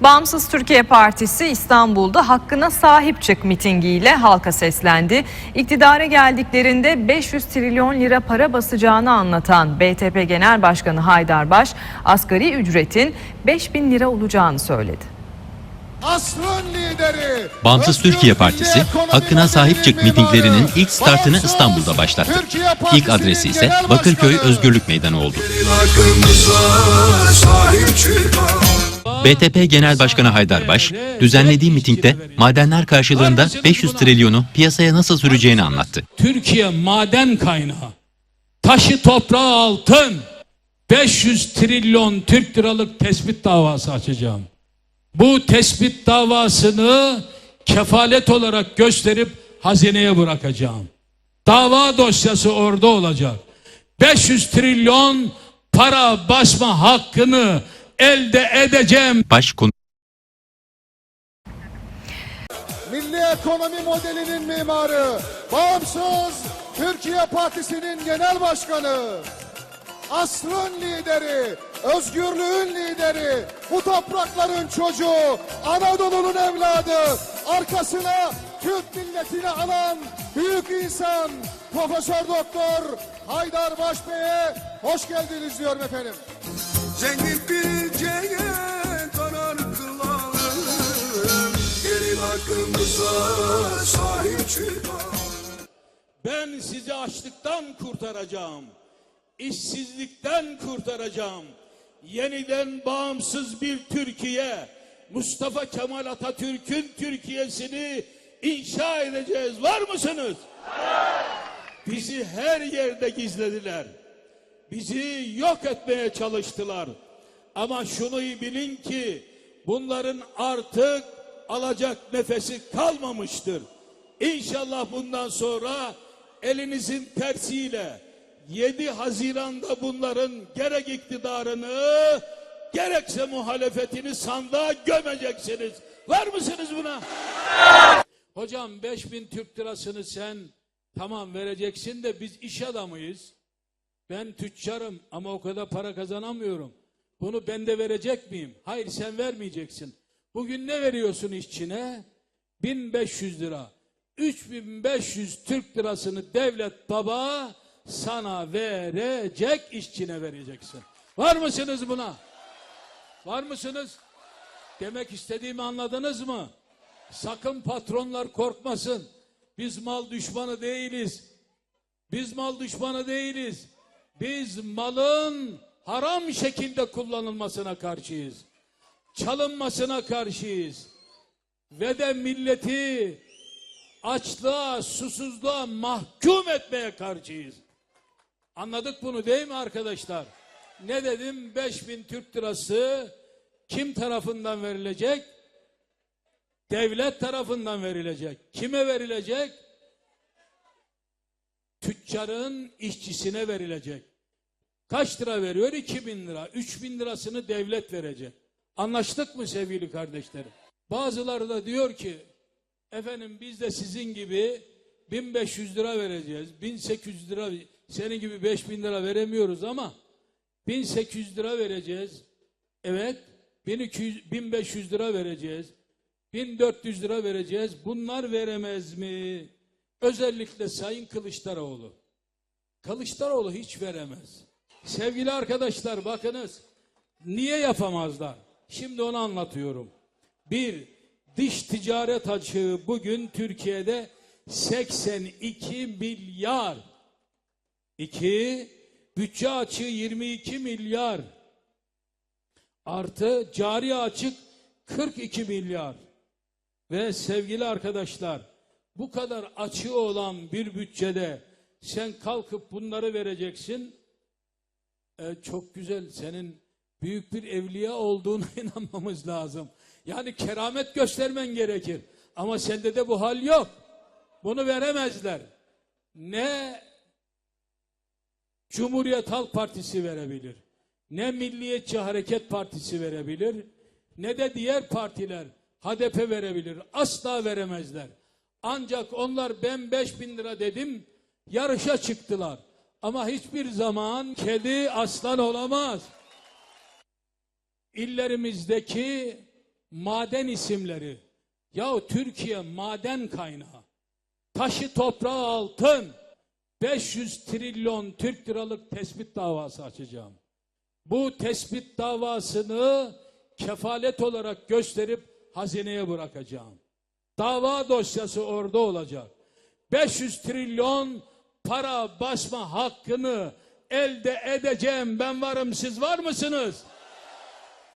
Bağımsız Türkiye Partisi İstanbul'da hakkına sahip çık mitingiyle halka seslendi. İktidara geldiklerinde 500 trilyon lira para basacağını anlatan BTP Genel Başkanı Haydar Baş, asgari ücretin 5000 lira olacağını söyledi. Lideri. Bağımsız Türkiye Partisi hakkına sahip çık mitinglerinin ilk startını Bağımsız İstanbul'da başlattı. İlk adresi ise Bakırköy. Özgürlük Meydanı oldu. BTP Genel Başkanı Haydar Baş, düzenlediği mitingde madenler karşılığında 500 trilyonu piyasaya nasıl süreceğini anlattı. Türkiye maden kaynağı. Taşı toprağı altın. 500 trilyon Türk liralık tespit davası açacağım. Bu tespit davasını kefalet olarak gösterip hazineye bırakacağım. Dava dosyası orada olacak. 500 trilyon para basma hakkını elde edeceğim. Baş konu Milli ekonomi modelinin mimarı, bağımsız Türkiye Partisi'nin genel başkanı, asrın lideri, özgürlüğün lideri, bu toprakların çocuğu, Anadolu'nun evladı, arkasına Türk milletini alan büyük insan, Profesör Doktor Haydar Baş Bey'e hoş geldiniz diyorum efendim. Zengin bir cennet karar kılalım. Gelin hakkımıza sahip çıkalım. Ben sizi açlıktan kurtaracağım. işsizlikten kurtaracağım. Yeniden bağımsız bir Türkiye, Mustafa Kemal Atatürk'ün Türkiye'sini inşa edeceğiz. Var mısınız? Bizi her yerde gizlediler. Bizi yok etmeye çalıştılar. Ama şunu bilin ki bunların artık alacak nefesi kalmamıştır. İnşallah bundan sonra elinizin tersiyle 7 Haziran'da bunların gerek iktidarını gerekse muhalefetini sandığa gömeceksiniz. Var mısınız buna? Hocam 5000 Türk lirasını sen tamam vereceksin de biz iş adamıyız. Ben tüccarım ama o kadar para kazanamıyorum. Bunu ben de verecek miyim? Hayır sen vermeyeceksin. Bugün ne veriyorsun işçine? 1500 lira. 3500 Türk lirasını devlet baba sana verecek işçine vereceksin. Var mısınız buna? Var mısınız? Demek istediğimi anladınız mı? Sakın patronlar korkmasın. Biz mal düşmanı değiliz. Biz mal düşmanı değiliz. Biz malın haram şekilde kullanılmasına karşıyız. Çalınmasına karşıyız. Ve de milleti açlığa, susuzluğa mahkum etmeye karşıyız. Anladık bunu değil mi arkadaşlar? Ne dedim? 5000 Türk lirası kim tarafından verilecek? Devlet tarafından verilecek. Kime verilecek? Tüccarın işçisine verilecek. Kaç lira veriyor? 2000 lira. 3000 lirasını devlet verecek. Anlaştık mı sevgili kardeşlerim? Bazıları da diyor ki efendim biz de sizin gibi 1500 lira vereceğiz. 1800 lira senin gibi 5000 lira veremiyoruz ama 1800 lira vereceğiz. Evet 1200, 1500 lira vereceğiz. 1400 lira vereceğiz. Bunlar veremez mi? Özellikle Sayın Kılıçdaroğlu. Kılıçdaroğlu hiç veremez. Sevgili arkadaşlar bakınız. Niye yapamazlar? Şimdi onu anlatıyorum. Bir, dış ticaret açığı bugün Türkiye'de 82 milyar. İki, bütçe açığı 22 milyar. Artı cari açık 42 milyar. Ve sevgili arkadaşlar, bu kadar açığı olan bir bütçede sen kalkıp bunları vereceksin. Ee, çok güzel, senin büyük bir evliya olduğuna inanmamız lazım. Yani keramet göstermen gerekir. Ama sende de bu hal yok. Bunu veremezler. Ne Cumhuriyet Halk Partisi verebilir. Ne Milliyetçi Hareket Partisi verebilir. Ne de diğer partiler HDP verebilir. Asla veremezler. Ancak onlar ben 5000 lira dedim yarışa çıktılar. Ama hiçbir zaman kedi aslan olamaz. İllerimizdeki maden isimleri. Yahu Türkiye maden kaynağı. Taşı toprağı altın. 500 trilyon Türk liralık tespit davası açacağım. Bu tespit davasını kefalet olarak gösterip hazineye bırakacağım. Dava dosyası orada olacak. 500 trilyon para basma hakkını elde edeceğim. Ben varım siz var mısınız?